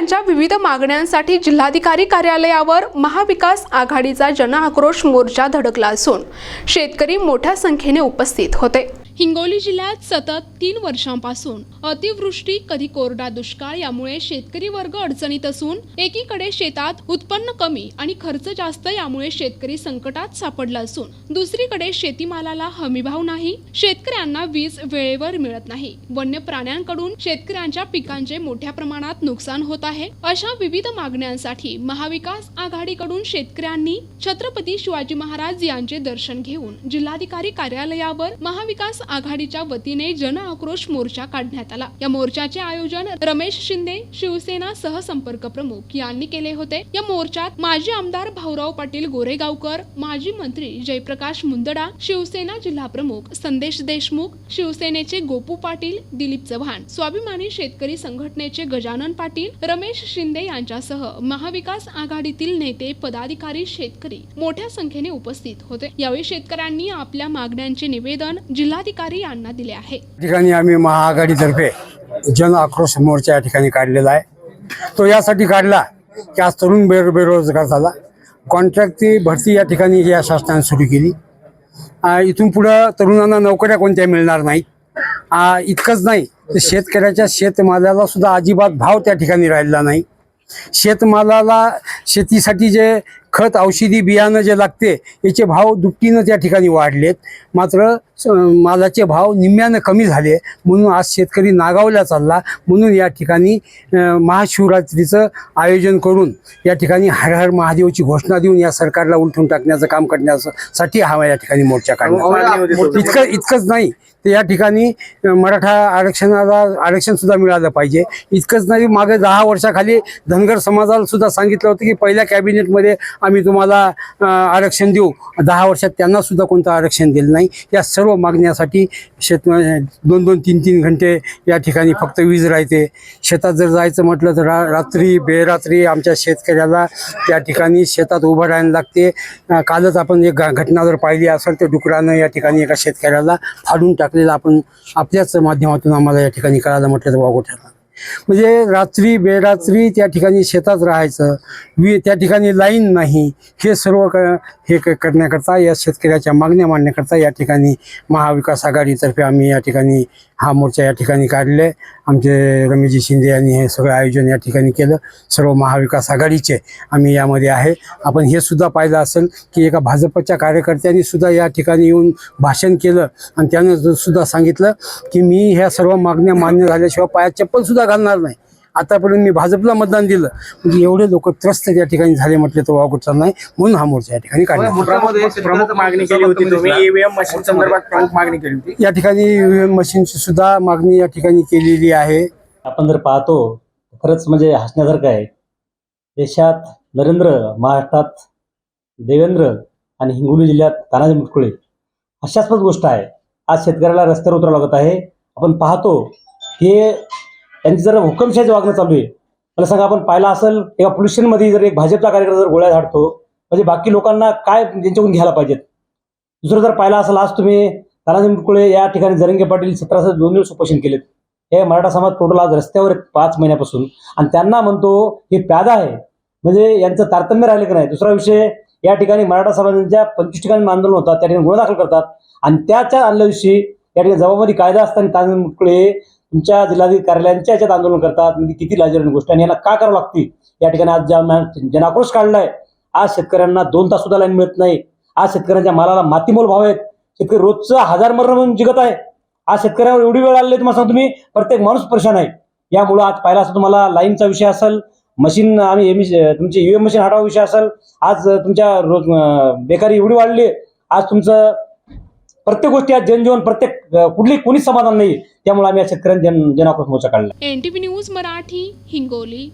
विविध मागण्यांसाठी जिल्हाधिकारी कार्यालयावर महाविकास आघाडीचा जनआक्रोश मोर्चा धडकला असून शेतकरी मोठ्या संख्येने उपस्थित होते. हिंगोली जिल्ह्यात सतत तीन वर्षांपासून अतिवृष्टी कधी कोरडा दुष्काळ यामुळे शेतकरी वर्ग अडचणीत असून एकीकडे शेतात उत्पन्न कमी आणि खर्च जास्त यामुळे शेतकरी संकटात सापडला असून दुसरीकडे शेतीमालाला हमीभाव नाही शेतकऱ्यांना वीज वेळेवर मिळत नाही. वन्य प्राण्यांकडून शेतकऱ्यांच्या पिकांचे मोठ्या प्रमाणात नुकसान होत आहे. अशा विविध मागण्यांसाठी महाविकास आघाडीकडून शेतकऱ्यांनी छत्रपती शिवाजी महाराज यांचे दर्शन घेऊन जिल्हाधिकारी कार्यालयावर महाविकास आघाडीच्या वतीने जन आक्रोश मोर्चा काढण्यात आला. या मोर्चाचे आयोजन रमेश शिंदे शिवसेना सहसंपर्क प्रमुख यांनी केले होते. या मोर्चात माजी आमदार भाऊराव पाटील गोरेगावकर माजी मंत्री जयप्रकाश मुंदडा शिवसेना जिल्हा प्रमुख संदेश देशमुख शिवसेनेचे गोपू पाटील दिलीप चव्हाण स्वाभिमानी शेतकरी संघटनेचे गजानन पाटील रमेश शिंदे यांच्यासह महाविकास आघाडीतील नेते पदाधिकारी शेतकरी मोठ्या संख्येने उपस्थित होते. यावेळी शेतकऱ्यांनी आपल्या मागण्यांचे निवेदन जिल्हाधिकारी यांना दिले आहे. ठिकाणी आम्ही महाआघाडीतर्फे जन आक्रोश मोर्चा या ठिकाणी काढलेला आहे. तो यासाठी काढला की आज तरुण बेरो बेरोजगार झाला. कॉन्ट्रॅक्टची भरती या ठिकाणी या शासनाने सुरू केली. इथून पुढं तरुणांना नोकऱ्या कोणत्या मिळणार नाहीत. इतकंच नाही. तर शेतकऱ्याच्या शेतमालाला सुद्धा अजिबात भाव त्या ठिकाणी राहिला नाही. शेतमालाला शेतीसाठी जे खत औषधी बियाणं जे लागते याचे भाव दुपटीनं त्या ठिकाणी वाढलेत. मात्र मालाचे भाव निम्म्यानं कमी झाले. म्हणून आज शेतकरी नागावला चालला. म्हणून या ठिकाणी महाशिवरात्रीचं आयोजन करून या ठिकाणी हर हर महादेवची घोषणा देऊन या सरकारला उलटून टाकण्याचं काम करण्यासाठी हा या ठिकाणी मोर्चा काढला इतकं इतकंच नाही. तर या ठिकाणी मराठा आरक्षणाला आरक्षण सुद्धा मिळालं पाहिजे. इतकंच नाही मागे दहा वर्षाखाली धनगर समाजाला सुद्धा सांगितलं होतं की पहिल्या कॅबिनेटमध्ये आम्ही तुम्हाला आरक्षण देऊ. दहा वर्षात त्यांना सुद्धा कोणतं आरक्षण दिलं नाही. या सर्व मागण्यासाठी शेत दोन दोन तीन तीन घंटे या ठिकाणी फक्त वीज राहते. शेतात जर जायचं म्हटलं तर रा रात्री बेरात्री आमच्या शेतकऱ्याला त्या ठिकाणी शेतात उभं राहायला लागते. कालच आपण एक घटना जर पाहिली असेल तर डुकरानं या ठिकाणी एका शेतकऱ्याला फाडून टाकलेलं आपण आपल्याच माध्यमातून आम्हाला या ठिकाणी कळायला म्हटलं तर वागू ठरला म्हणजे रात्री बेरात्री त्या ठिकाणी शेतात राहायचं. वी त्या ठिकाणी लाईन नाही. हे सर्व क हे क करण्याकरता या शेतकऱ्याच्या मागण्या मांडण्याकरता या ठिकाणी महाविकास आघाडीतर्फे आम्ही या ठिकाणी हा मोर्चा या ठिकाणी काढले. आमचे रमेशजी शिंदे यांनी हे सगळं आयोजन या ठिकाणी केलं. सर्व महाविकास आघाडीचे आम्ही यामध्ये आहे. आपण हे सुद्धा पाहिलं असेल की एका भाजपच्या कार्यकर्त्यांनी सुद्धा या ठिकाणी येऊन भाषण केलं आणि त्यानं सुद्धा सांगितलं की मी ह्या सर्व मागण्या मान्य झाल्याशिवाय पायात चप्पल सुद्धा घालणार नाही. आतापर्यंत मी भाजपला मतदान दिलं. म्हणजे एवढे लोक त्रस्त त्या ठिकाणी झाले म्हटले तर वागूचा नाही म्हणून हा मोर्चा या ठिकाणी काढला. मागणी केली होती तुम्ही ईव्हीएम मशीन संदर्भात प्रमुख मागणी केली होती. या ठिकाणी ईव्हीएम मशीनची सुद्धा मागणी या ठिकाणी केलेली आहे. आपण जर पाहतो खरंच म्हणजे हसण्यासारखं आहे. देशात नरेंद्र महाराष्ट्रात देवेंद्र आणि हिंगोली जिल्ह्यात तानाजी मुटकुळे. अशास्पद गोष्ट आहे. आज शेतकऱ्याला रस्त्यावर उतरावं लागत आहे. आपण पाहतो की त्यांची जर हुकमशाहीचं वागणं चालू आहे. मला सांगा आपण पाहिलं असेल एका पोल्युशनमध्ये जर एक भाजपचा कार्यकर्ता जर गोळ्या झाडतो म्हणजे बाकी लोकांना काय त्यांच्याकडून घ्यायला पाहिजेत? दुसरं जर पाहिलं असेल आज तुम्ही तानाजी मुटकुळे या ठिकाणी जरंगे पाटील सतराशे दोन दिवस उपोषण केलेत. हे मराठा समाज टोटल आज रस्त्यावर पाच महिन्यापासून. आणि त्यांना म्हणतो हे प्यादा आहे. म्हणजे यांचं तारतम्य राहिले की नाही? दुसरा विषय या ठिकाणी मराठा समाजांच्या पंचवीस ठिकाणी आंदोलन होतात त्या ठिकाणी गुन्हा दाखल करतात. आणि त्याच्या आणल्या दिवशी या ठिकाणी जबाबदारी कायदा असताना तानाजी मुटकुळे तुमच्या जिल्हाधिकारी कार्यालयांच्या याच्यात आंदोलन करतात. म्हणजे किती लाजरणी गोष्ट आणि याला का करावं लागते? या ठिकाणी आज ज्या जनाक्रोश काढलाय. आज शेतकऱ्यांना दोन तास सुद्धा लाईन मिळत नाही. आज शेतकऱ्यांच्या मालाला मातीमोल भाव आहेत. शेतकरी रोजचं हजार मरण म्हणून जिगत आहे. आज शेतकऱ्यावर एवढी वेळ आलेली तुम्हाला सांगतो तुम्ही प्रत्येक माणूस परेशान आहे. यामुळं आज पाहिला असं तुम्हाला लाईनचा विषय असेल मशीन आम्ही एम तुमची ईव्हीएम मशीन हटावा विषय असेल आज तुमच्या रोज बेकारी एवढी वाढली आहे. आज तुमचं प्रत्येक गोष्टी आज जनजीवन प्रत्येक कुठली कोणीच समाधान नाही त्यामुळे आम्ही या शेतकऱ्यांनी जन जनाक्रोश मोर्चा काढला. NTV news Marathi Hingoli.